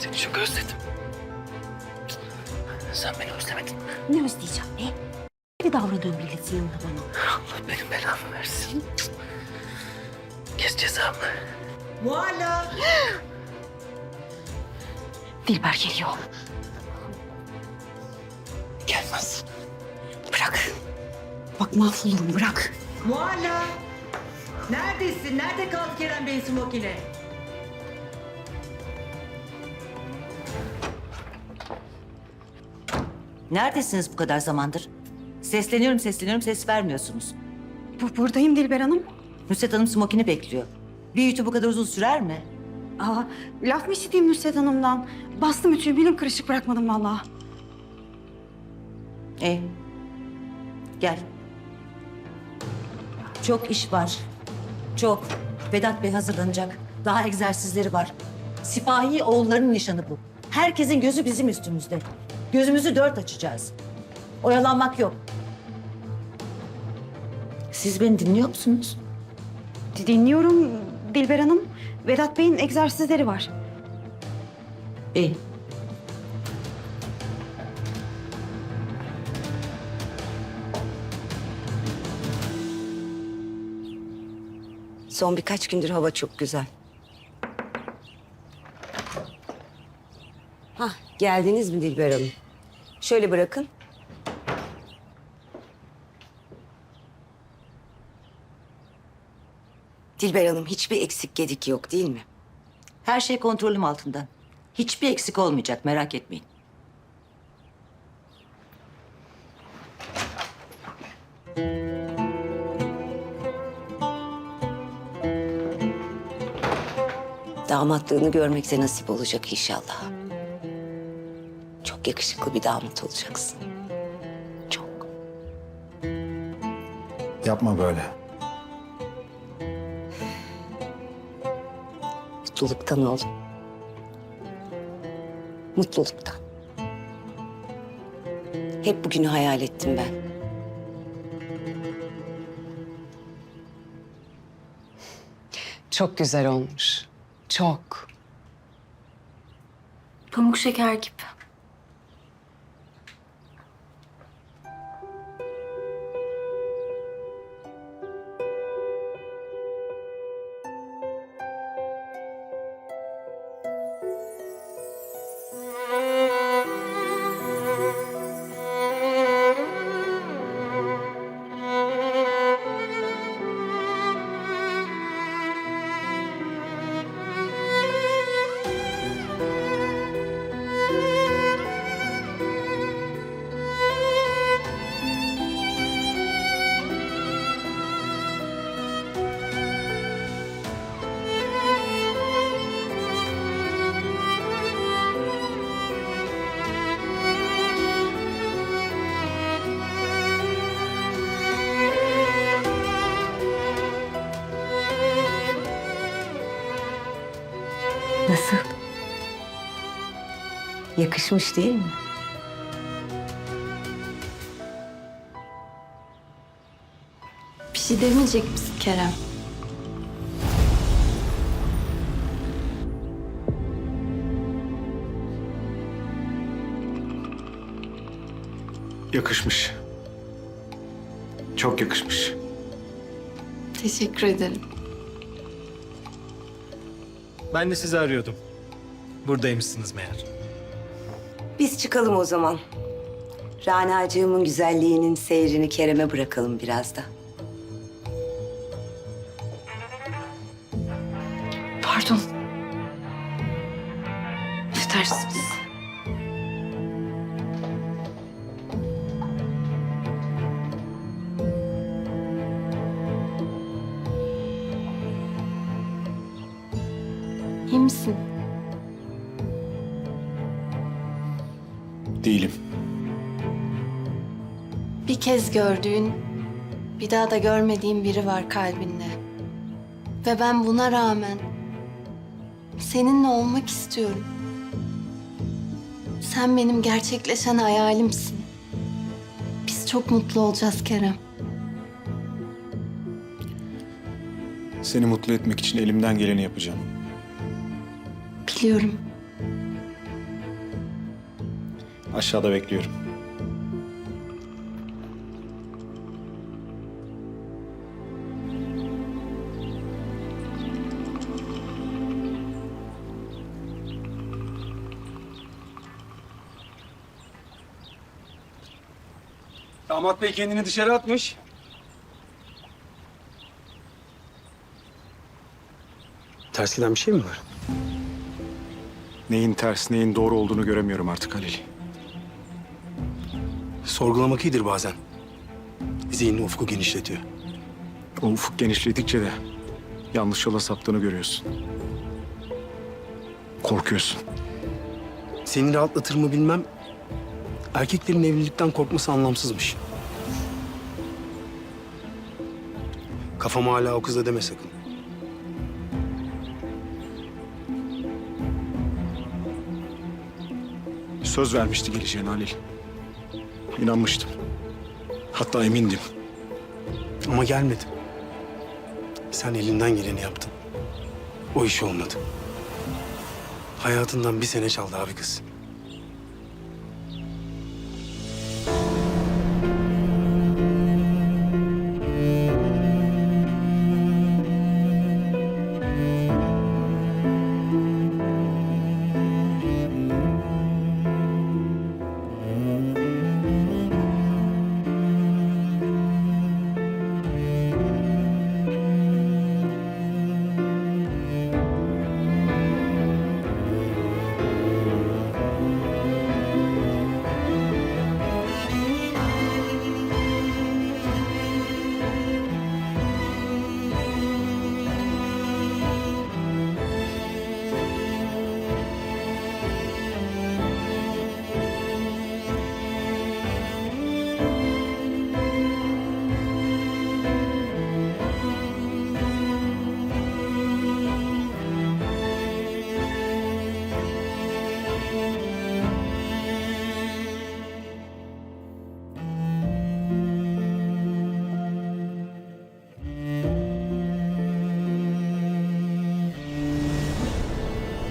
Seni çok özledim. Sen beni özlemedin? Ne özleyeceğim ne? Bir davranıyorsun milletin yanında bana. Allah benim belamı versin. Kes cezamı. Mualla. Dilber geliyor. Gelmez. Bırak. Bak mahvolurum bırak. Mualla. Neredesin? Nerede kaldı Kerem Bey'in smokini? Neredesiniz bu kadar zamandır? Sesleniyorum sesleniyorum ses vermiyorsunuz. Bu, buradayım Dilber Hanım. Nusret Hanım smokini bekliyor. Bir ütü bu kadar uzun sürer mi? Aa, laf mı işiteyim Nusret Hanım'dan? Bastım ütüyü bilim kırışık bırakmadım vallahi. E gel. Çok iş var. Çok. Vedat Bey hazırlanacak. Daha egzersizleri var. Sipahi oğulların nişanı bu. Herkesin gözü bizim üstümüzde. Gözümüzü dört açacağız. Oyalanmak yok. Siz beni dinliyor musunuz? Dinliyorum Dilber Hanım. Vedat Bey'in egzersizleri var. İyi. Son birkaç gündür hava çok güzel. Geldiniz mi Dilber Hanım? Şöyle bırakın. Dilber Hanım hiçbir eksik gedik yok değil mi? Her şey kontrolüm altında. Hiçbir eksik olmayacak merak etmeyin. Damatlığını görmek de nasip olacak inşallah. Çok yakışıklı bir damat olacaksın. Çok. Yapma böyle. Mutluluktan oğlum. Mutluluktan. Hep bugünü hayal ettim ben. Çok güzel olmuş. Çok. Pamuk şeker gibi. Yakışmış değil mi? Bir şey demeyecek misin Kerem? Yakışmış. Çok yakışmış. Teşekkür ederim. Ben de sizi arıyordum. Buradaymışsınız meğer. Biz çıkalım o zaman. Rana'cığımın güzelliğinin seyrini Kerem'e bırakalım biraz da. Kez gördüğün, bir daha da görmediğin biri var kalbinde. Ve ben buna rağmen seninle olmak istiyorum. Sen benim gerçekleşen hayalimsin. Biz çok mutlu olacağız Kerem. Seni mutlu etmek için elimden geleni yapacağım. Biliyorum. Aşağıda bekliyorum. Damat bey kendini dışarı atmış. Ters giden bir şey mi var? Neyin ters, neyin doğru olduğunu göremiyorum artık Halil. Sorgulamak iyidir bazen. Zihnin ufku genişletiyor. O ufuk genişledikçe de yanlış yola saptığını görüyorsun. Korkuyorsun. Seni rahatlatır mı bilmem. Erkeklerin evlilikten korkması anlamsızmış. Kafam hala o kızla deme sakın. Söz vermişti geleceğine Halil. İnanmıştım. Hatta emindim. Ama gelmedi. Sen elinden geleni yaptın. O iş olmadı. Hayatından bir sene çaldı abi kız.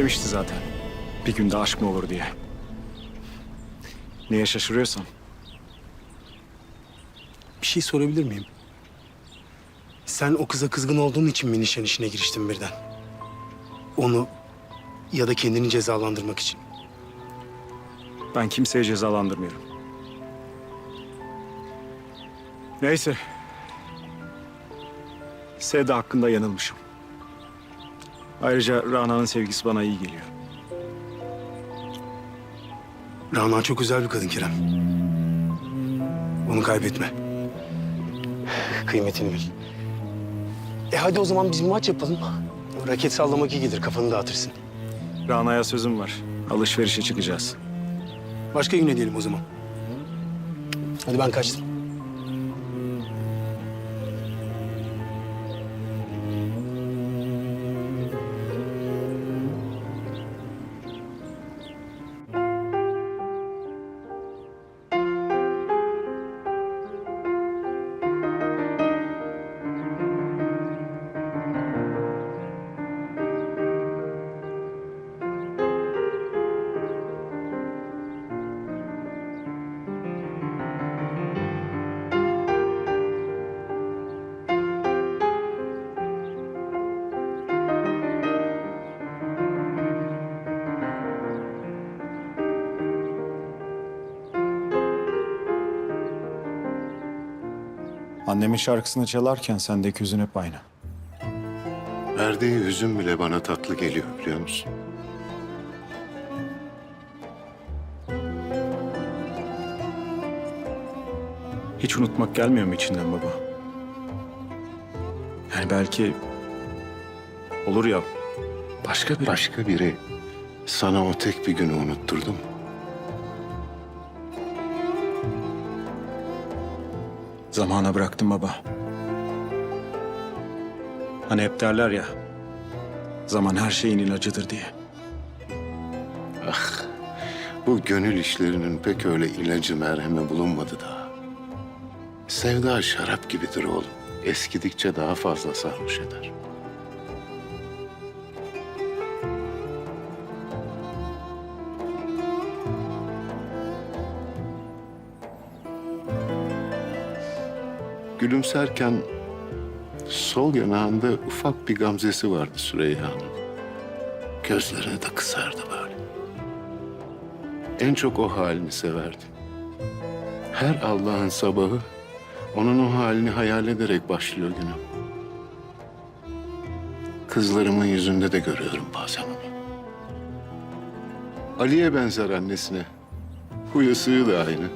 Demişti zaten. Bir günde aşk mı olur diye. Niye şaşırıyorsan? Bir şey sorabilir miyim? Sen o kıza kızgın olduğun için mi nişan işine giriştin birden? Onu ya da kendini cezalandırmak için. Ben kimseyi cezalandırmıyorum. Neyse. Sevda hakkında yanılmışım. Ayrıca Rana'nın sevgisi bana iyi geliyor. Rana çok güzel bir kadın Kerem. Onu kaybetme. Kıymetini bil. E hadi o zaman biz bir maç yapalım. Raket sallamak iyi gelir, kafanı dağıtırsın. Rana'ya sözüm var. Alışverişe çıkacağız. Başka gün diyelim o zaman. Hadi ben kaçtım. Annemin şarkısını çalarken sendeki hüzün hep aynı. Verdiği hüzün bile bana tatlı geliyor biliyor musun? Hiç unutmak gelmiyor mu içinden baba? Yani belki olur ya başka bir... Başka biri sana o tek bir günü unutturdu Zamana bıraktım baba. Hani hep derler ya, zaman her şeyin ilacıdır diye. Bu gönül işlerinin pek öyle ilacı merhemi bulunmadı daha. Sevda şarap gibidir oğlum. Eskidikçe daha fazla sarhoş eder. Gülümserken sol yanağında ufak bir gamzesi vardı Süreyya'nın. Gözleri de kısardı böyle. En çok o halini severdim. Her Allah'ın sabahı onun o halini hayal ederek başlıyor günüm. Kızlarımın yüzünde de görüyorum bazen onu. Ali'ye benzer annesine. Huyu da aynı.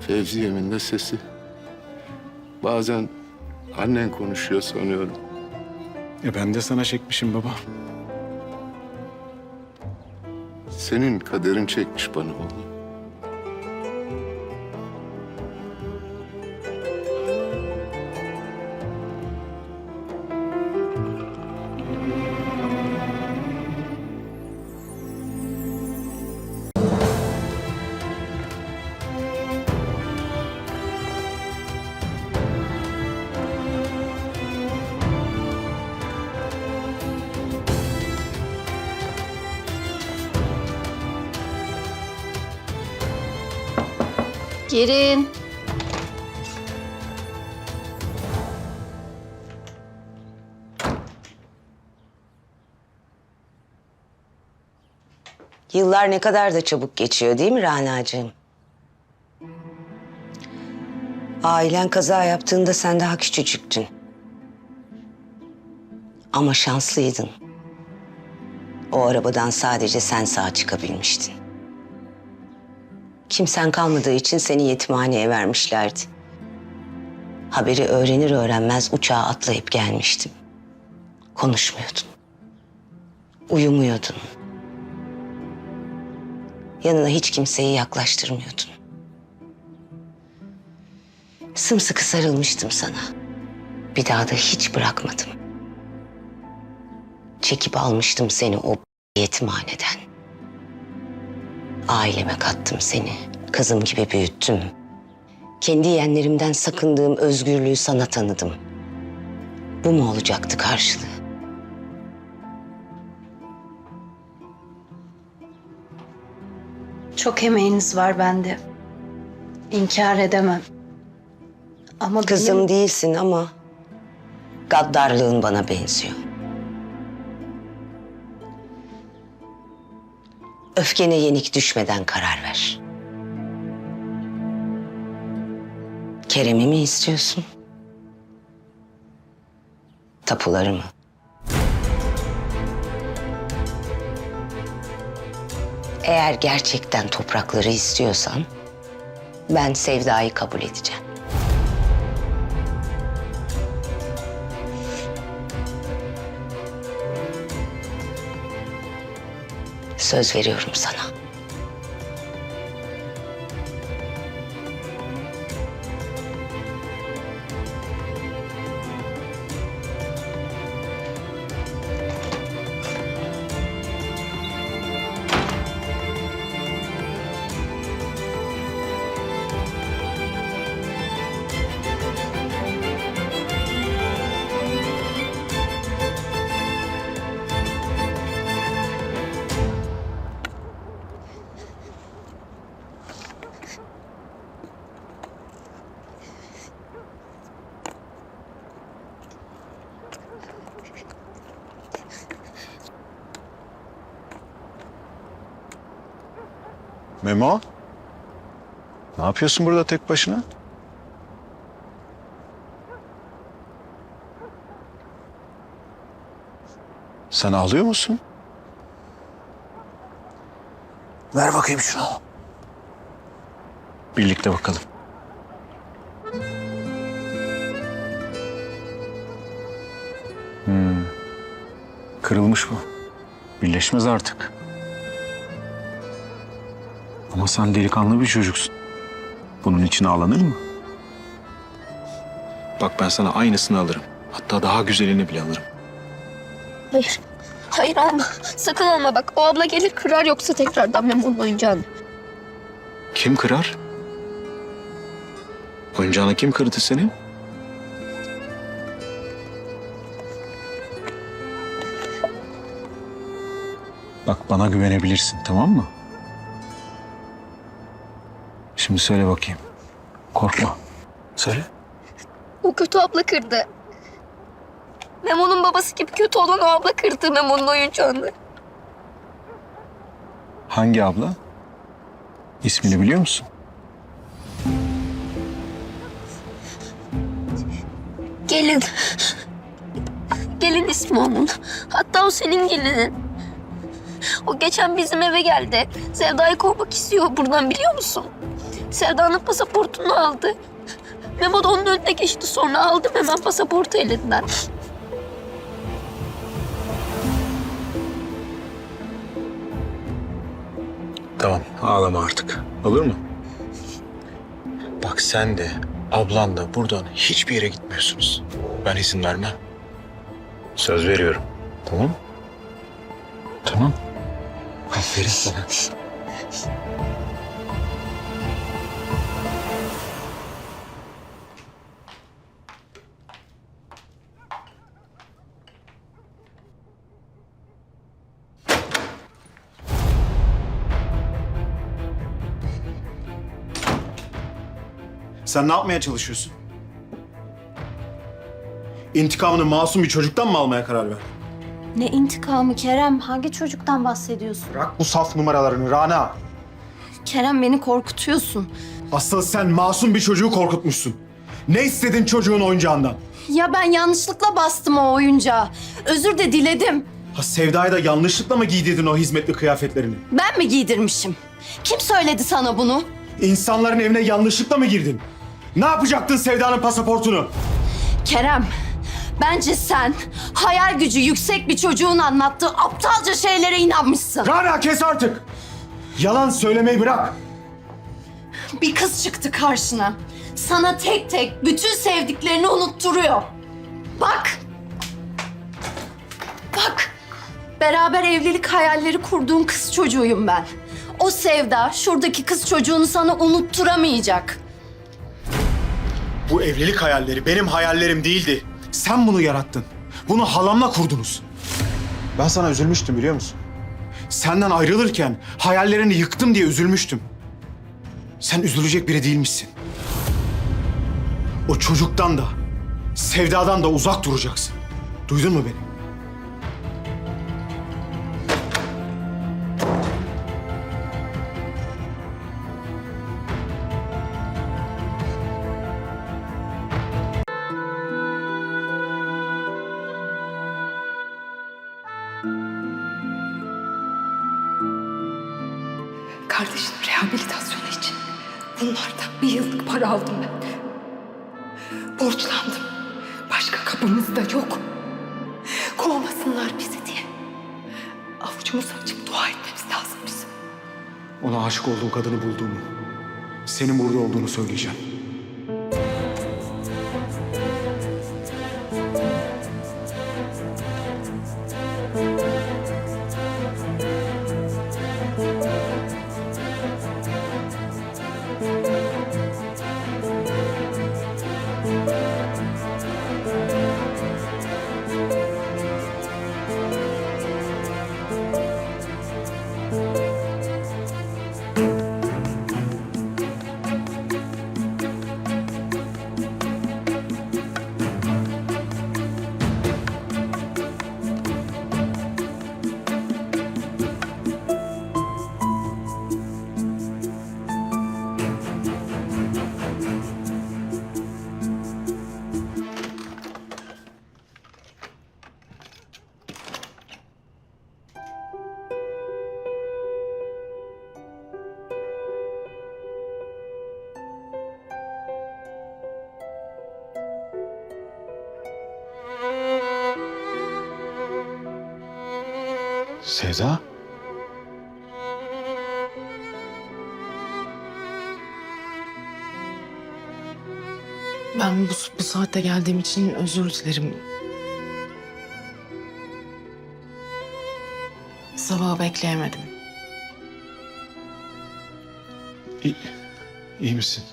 Fevziye'min de sesi. Bazen annen konuşuyor sanıyorum. E ben de sana çekmişim baba. Senin kaderin çekmiş bana oğlum. Girin. Yıllar ne kadar da çabuk geçiyor değil mi Rana'cığım? Ailen kaza yaptığında sen daha küçücüktün. Ama şanslıydın. O arabadan sadece sen sağ çıkabilmiştin. Kimsen kalmadığı için seni yetimhaneye vermişlerdi. Haberi öğrenir öğrenmez uçağa atlayıp gelmiştim. Konuşmuyordun. Uyumuyordun. Yanına hiç kimseyi yaklaştırmıyordun. Sımsıkı sarılmıştım sana. Bir daha da hiç bırakmadım. Çekip almıştım seni o yetimhaneden. Aileme kattım seni. Kızım gibi büyüttüm. Kendi yeğenlerimden sakındığım özgürlüğü sana tanıdım. Bu mu olacaktı karşılığı? Çok emeğiniz var bende. İnkar edemem. Ama Kızım benim- değilsin ama gaddarlığın bana benziyor. Öfkene yenik düşmeden karar ver. Kerem'i mi istiyorsun? Tapuları mı? Eğer gerçekten toprakları istiyorsan ben Sevda'yı kabul edeceğim. Söz veriyorum sana. Memo? Ne yapıyorsun burada tek başına? Sen ağlıyor musun? Ver bakayım şunu. Birlikte bakalım. Hmm. Kırılmış bu. Birleşmez artık. Ama sen delikanlı bir çocuksun. Bunun için ağlanır mı? Bak ben sana aynısını alırım. Hatta daha güzelini bile alırım. Hayır. Hayır alma. Sakın alma bak. O abla gelir kırar yoksa tekrardan Memo'nun oyuncağını. Kim kırar? Oyuncağını kim kırdı senin? Bak bana güvenebilirsin tamam mı? Şimdi söyle bakayım. Korkma. Söyle. O kötü abla kırdı. Memo'nun babası gibi kötü olan o abla kırdı Memo'nun oyuncağını. Hangi abla? İsmini biliyor musun? Gelin. Gelin ismi onun. Hatta o senin gelinin. O geçen bizim eve geldi. Sevda'yı kovmak istiyor buradan biliyor musun? Sevda'nın pasaportunu aldı. Memo da onun önüne geçti sonra aldım hemen pasaportu elinden. Tamam ağlama artık. Olur mu? Bak sen de ablan da buradan hiçbir yere gitmiyorsunuz. Ben izin vermem. Söz veriyorum. Tamam? Tamam. Aferin sana. Sen ne yapmaya çalışıyorsun? İntikamını masum bir çocuktan mı almaya karar verdin? Ne intikamı Kerem? Hangi çocuktan bahsediyorsun? Bırak bu saf numaralarını Rana. Kerem beni korkutuyorsun. Asıl sen masum bir çocuğu korkutmuşsun. Ne istedin çocuğun oyuncağından? Ya ben yanlışlıkla bastım o oyuncağı. Özür de diledim. Ha Sevda'ya da yanlışlıkla mı giydirdin o hizmetli kıyafetlerini? Ben mi giydirmişim? Kim söyledi sana bunu? İnsanların evine yanlışlıkla mı girdin? Ne yapacaktın Sevda'nın pasaportunu? Kerem, bence sen hayal gücü yüksek bir çocuğun anlattığı aptalca şeylere inanmışsın. Rana kes artık! Yalan söylemeyi bırak. Bir kız çıktı karşına. Sana tek tek bütün sevdiklerini unutturuyor. Bak. Bak. Beraber evlilik hayalleri kurduğun kız çocuğuyum ben. O sevda şuradaki kız çocuğunu sana unutturamayacak. Bu evlilik hayalleri benim hayallerim değildi. Sen bunu yarattın. Bunu halamla kurdunuz. Ben sana üzülmüştüm biliyor musun? Senden ayrılırken hayallerini yıktım diye üzülmüştüm. Sen üzülecek biri değilmişsin. O çocuktan da, sevdadan da uzak duracaksın. Duydun mu beni? Kardeşinin rehabilitasyonu için bunlardan bir yıllık para aldım ben. Borçlandım. Başka kapımız da yok. Kovmasınlar bizi diye. Avucumuzu açıp dua etmemiz lazım bizim. Ona aşık olduğum kadını bulduğumu, senin burada olduğunu söyleyeceğim. Sevda? Ben bu, bu saatte geldiğim için özür dilerim. Sabah bekleyemedim. İyi, iyi misin?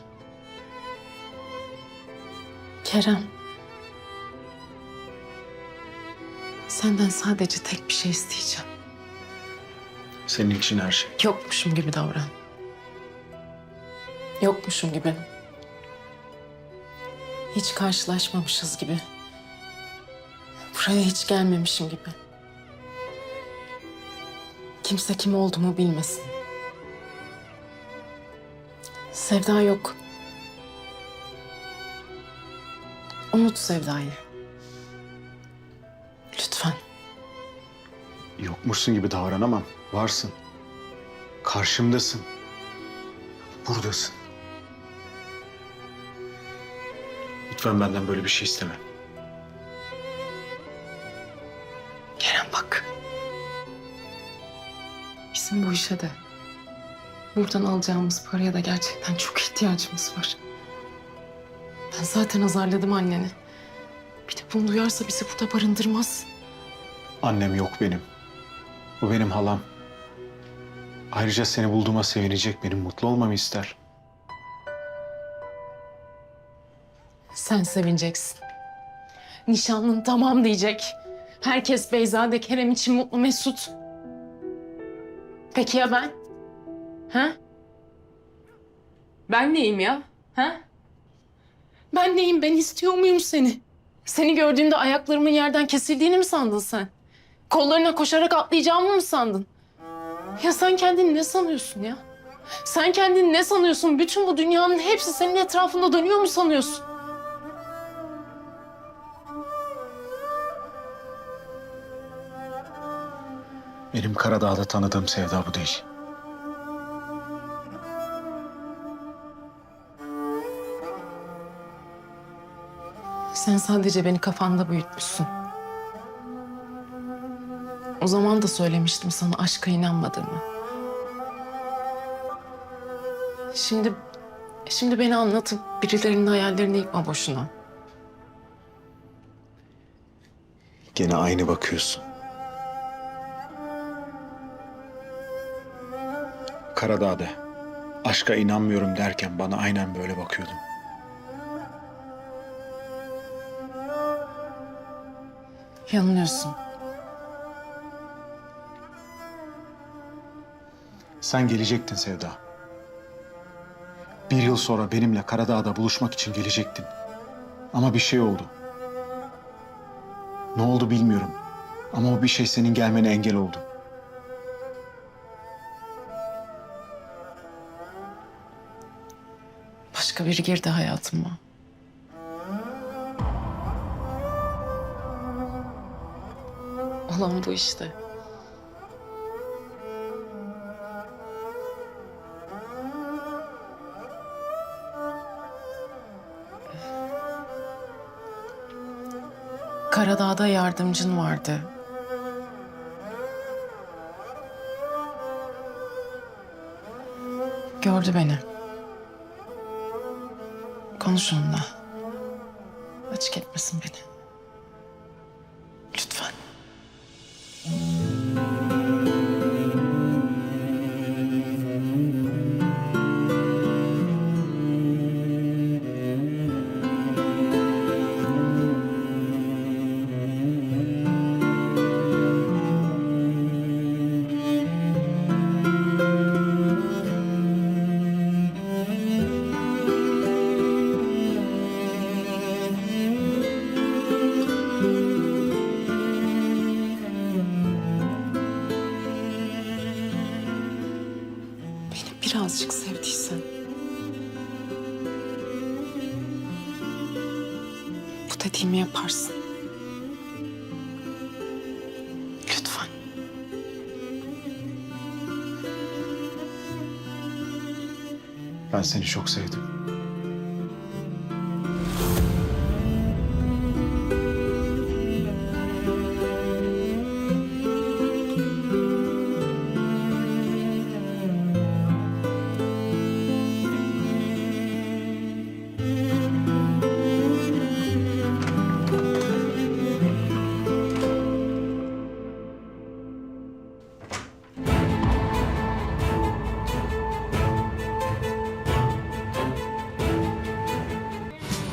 Kerem. Senden sadece tek bir şey isteyeceğim. Senin için her şey. Yokmuşum gibi davran. Yokmuşum gibi. Hiç karşılaşmamışız gibi. Buraya hiç gelmemişim gibi. Kimse kim olduğumu bilmesin. Sevda yok. Unut Sevda'yı. Lütfen. Yokmuşsun gibi davranamam. Varsın. Karşımdasın. Buradasın. Lütfen benden böyle bir şey isteme. Kerem bak. Bizim bu işe de buradan alacağımız paraya da gerçekten çok ihtiyacımız var. Ben zaten azarladım anneni. Bir de bunu duyarsa bizi burada barındırmaz. Annem yok benim. Bu benim halam. Ayrıca seni bulduğuma sevinecek, benim mutlu olmamı ister. Sen sevineceksin. Nişanlın tamam diyecek. Herkes Beyza de Kerem için mutlu mesut. Peki ya ben? Ha? Ben neyim ya? Ha? Ben neyim? Ben istiyor muyum seni? Seni gördüğümde ayaklarımın yerden kesildiğini mi sandın sen? Kollarına koşarak atlayacağımı mı sandın? Ya sen kendini ne sanıyorsun ya? Sen kendini ne sanıyorsun? Bütün bu dünyanın hepsi senin etrafında dönüyor mu sanıyorsun? Benim Karadağ'da tanıdığım sevda bu değil. Sen sadece beni kafanda büyütmüşsün. O zaman da söylemiştim sana aşka inanmadığımı. Şimdi şimdi beni anlatıp birilerinin hayallerini yıkma boşuna. Gene aynı bakıyorsun. Karadağ'da aşka inanmıyorum derken bana aynen böyle bakıyordun. Yanılıyorsun. Sen gelecektin Sevda. Bir yıl sonra benimle Karadağ'da buluşmak için gelecektin. Ama bir şey oldu. Ne oldu bilmiyorum. Ama o bir şey senin gelmene engel oldu. Başka biri girdi hayatıma. Olan bu işte. Karadağ'da yardımcın vardı. Gördü beni. Konuş onunla. Açık etmesin beni. Bu dediğimi yaparsın. Lütfen. Ben seni çok sevdim.